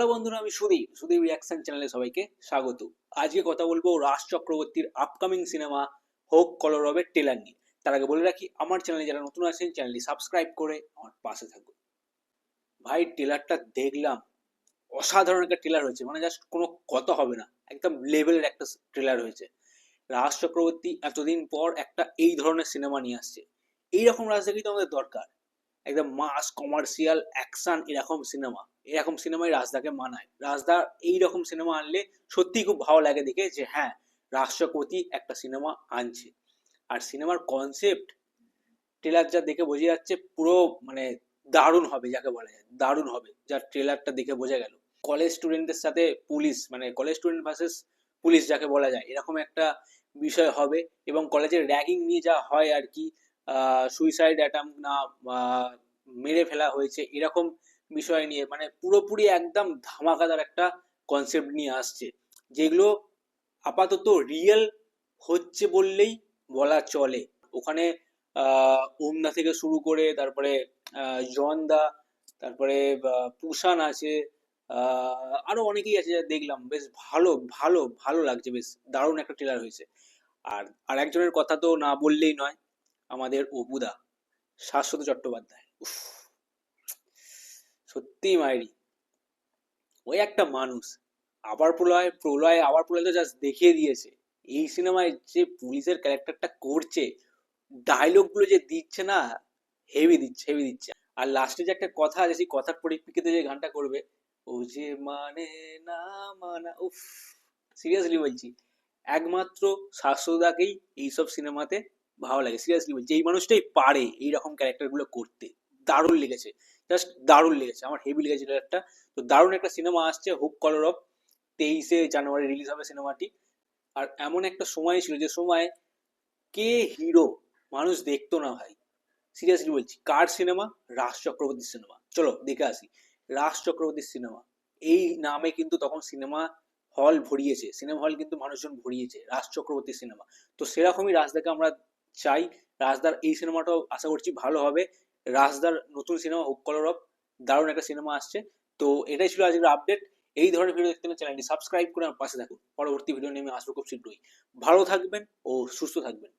Hello বন্ধুরা, আমি Sudip Sudip reaction চ্যানেলে সবাইকে স্বাগত। আজকে কথা বলব রাজ চক্রবর্তীর আপকামিং সিনেমা হোক কলরবের টেলার নিয়ে। তার আগে বলে রাখি, আমার চ্যানেলে যারা নতুন আছেন চ্যানেলটি সাবস্ক্রাইব করে আমার পাশে থাকুন। ভাই টেলারটা দেখলাম, অসাধারণ একটা ট্রেলার হয়েছে মানে জাস্ট কোনো কথা হবে না, একদম লেভেলের একটা ট্রেলার হয়েছে। রাজ চক্রবর্তী এতদিন পর একটা এই ধরনের সিনেমা নিয়ে আসছে। এইরকম রাজ রাজনীতি তো আমাদের দরকার। একদম মাস কমার্শিয়াল অ্যাকশন এরকম সিনেমা এরকম সিনেমাই রাজদাকে মানায়। রাজদা এই রকম সিনেমা আনলে সত্যিই খুব ভালো লাগে দেখে যে হ্যাঁ রাষ্ট্রপতি একটা সিনেমা আনছে। আর সিনেমার কনসেপ্ট ট্রেলার যা দেখে বোঝা যাচ্ছে পুরো মানে দারুণ হবে, যাকে বলা যায়। দারুণ হবে যার ট্রেলারটা দেখে বোঝা গেল। কলেজ স্টুডেন্টদের সাথে পুলিশ মানে কলেজ স্টুডেন্ট ভার্সেস পুলিশ যাকে বলা যায়, এরকম একটা বিষয় হবে। এবং কলেজের র্যাগিং নিয়ে যা হয় আর কি সুইসাইড অ্যাটাম না মেরে ফেলা হয়েছে, এরকম বিষয় নিয়ে মানে পুরোপুরি একদম ধামাকাদার একটা কনসেপ্ট নিয়ে আসছে যেগুলো আপাতত রিয়েল হচ্ছে বললেই বলা চলে। ওখানে ওমদা থেকে শুরু করে তারপরে আহ, জনদা তারপরে পুষান আছে আরও অনেকেই আছে যা দেখলাম। বেশ ভালো ভালো ভালো লাগছে বেশ দারুণ একটা ট্রেলার হয়েছে। আর আর একজনের কথা তো না বললেই নয় আমাদের অপুদা শাশ্বত চট্টোপাধ্যায়। উফ। সত্যি মায়েরি ওই একটা মানুষ। আবার প্রলয় প্রলয় আবার প্রলয় তো জাস্ট দেখিয়ে দিয়েছে। এই সিনেমায় যে পুলিশের ক্যারেক্টারটা করছে ডায়লগগুলো যে দিচ্ছে না হেভি দিচ্ছে হেভি দিচ্ছে। আর লাস্টে যে একটা কথা আছে, সেই কথার পরিপ্রেক্ষিতে যে গানটা করবে, ও যে মানে না মানা, উফ সিরিয়াসলি বলছি। একমাত্র শাশ্বদাকেই এইসব সিনেমাতে ভালো লাগে। সিরিয়াসলি বলছি, এই মানুষটাই পারে এইরকম ক্যারেক্টারগুলো করতে। দারুণ লেগেছে। জাস্ট দারুণ লেগেছে, আমার হেভি লেগেছে একটা তো দারুণ একটা সিনেমা আসছে, হুক কলর অফ তেইশে জানুয়ারি রিলিজ হবে সিনেমাটি। আর এমন একটা সময় ছিল, যে সময় কে হিরো মানুষ দেখতো না ভাই? সিরিয়াসলি বলছি, কার সিনেমা? রাজ চক্রবর্তীর সিনেমা। চলো, দেখে আসি। রাজ চক্রবর্তীর সিনেমা। এই নামে কিন্তু তখন সিনেমা হল ভরিয়েছে, সিনেমা হল কিন্তু মানুষজন ভরিয়েছে, রাজ চক্রবর্তীর সিনেমা। তো সেরকমই রাজদাকে আমরা চাই, রাজদার এই সিনেমাটাও আশা করছি ভালো হবে। রাজদার নতুন সিনেমা হুক কলর অফ দারুণ একটা সিনেমা আসছে। তো এটাই ছিল আজকের আপডেট এই ধরনের ভিডিও দেখতে চ্যানেলটি সাবস্ক্রাইব করে আমার পাশে থাকুন। পরবর্তী ভিডিও নিয়ে আমি আসব খুব শীঘ্রই। ভালো থাকবেন ও সুস্থ থাকবেন।